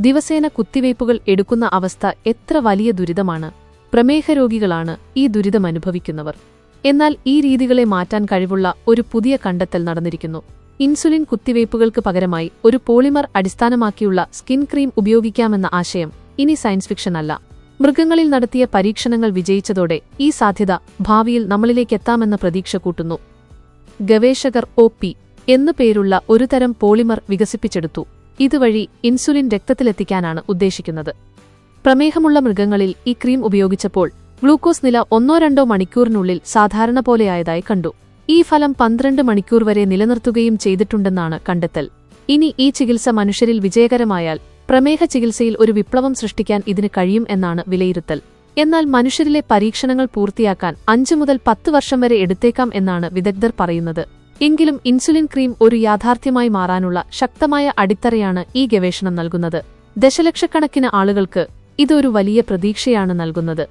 ദിവസേന കുത്തിവയ്പ്പുകൾ എടുക്കുന്ന അവസ്ഥ എത്ര വലിയ ദുരിതമാണ്. പ്രമേഹ രോഗികളാണ് ഈ ദുരിതമനുഭവിക്കുന്നവർ. എന്നാൽ ഈ രീതികളെ മാറ്റാൻ കഴിവുള്ള ഒരു പുതിയ കണ്ടെത്തൽ നടന്നിരിക്കുന്നു. ഇൻസുലിൻ കുത്തിവയ്പ്പുകൾക്ക് പകരമായി ഒരു പോളിമർ അടിസ്ഥാനമാക്കിയുള്ള സ്കിൻ ക്രീം ഉപയോഗിക്കാമെന്ന ആശയം ഇനി സയൻസ് ഫിക്ഷൻ അല്ല. മൃഗങ്ങളിൽ നടത്തിയ പരീക്ഷണങ്ങൾ വിജയിച്ചതോടെ ഈ സാധ്യത ഭാവിയിൽ നമ്മളിലേക്കെത്താമെന്ന പ്രതീക്ഷ കൂട്ടുന്നു. ഗവേഷകർ ഒ പി എന്നു പേരുള്ള ഒരുതരം പോളിമർ വികസിപ്പിച്ചെടുത്തു. ഇതുവഴി ഇൻസുലിൻ രക്തത്തിലെത്തിക്കാനാണ് ഉദ്ദേശിക്കുന്നത്. പ്രമേഹമുള്ള മൃഗങ്ങളിൽ ഈ ക്രീം ഉപയോഗിച്ചപ്പോൾ ഗ്ലൂക്കോസ് നില ഒന്നോ രണ്ടോ മണിക്കൂറിനുള്ളിൽ സാധാരണ പോലെയായതായി കണ്ടു. ഈ ഫലം പന്ത്രണ്ട് മണിക്കൂർ വരെ നിലനിർത്തുകയും ചെയ്തിട്ടുണ്ടെന്നാണ് കണ്ടെത്തൽ. ഇനി ഈ ചികിത്സ മനുഷ്യരിൽ വിജയകരമായാൽ പ്രമേഹ ചികിത്സയിൽ ഒരു വിപ്ലവം സൃഷ്ടിക്കാൻ ഇതിന് കഴിയും എന്നാണ് വിലയിരുത്തൽ. എന്നാൽ മനുഷ്യരിലെ പരീക്ഷണങ്ങൾ പൂർത്തിയാക്കാൻ അഞ്ചു മുതൽ പത്ത് വർഷം വരെ എടുത്തേക്കാം എന്നാണ് വിദഗ്ധർ പറയുന്നത്. എങ്കിലും ഇൻസുലിൻ ക്രീം ഒരു യാഥാർത്ഥ്യമായി മാറാനുള്ള ശക്തമായ അടിത്തറയാണ് ഈ ഗവേഷണം നൽകുന്നത്. ദശലക്ഷക്കണക്കിന് ആളുകൾക്ക് ഇതൊരു വലിയ പ്രതീക്ഷയാണ് നൽകുന്നത്.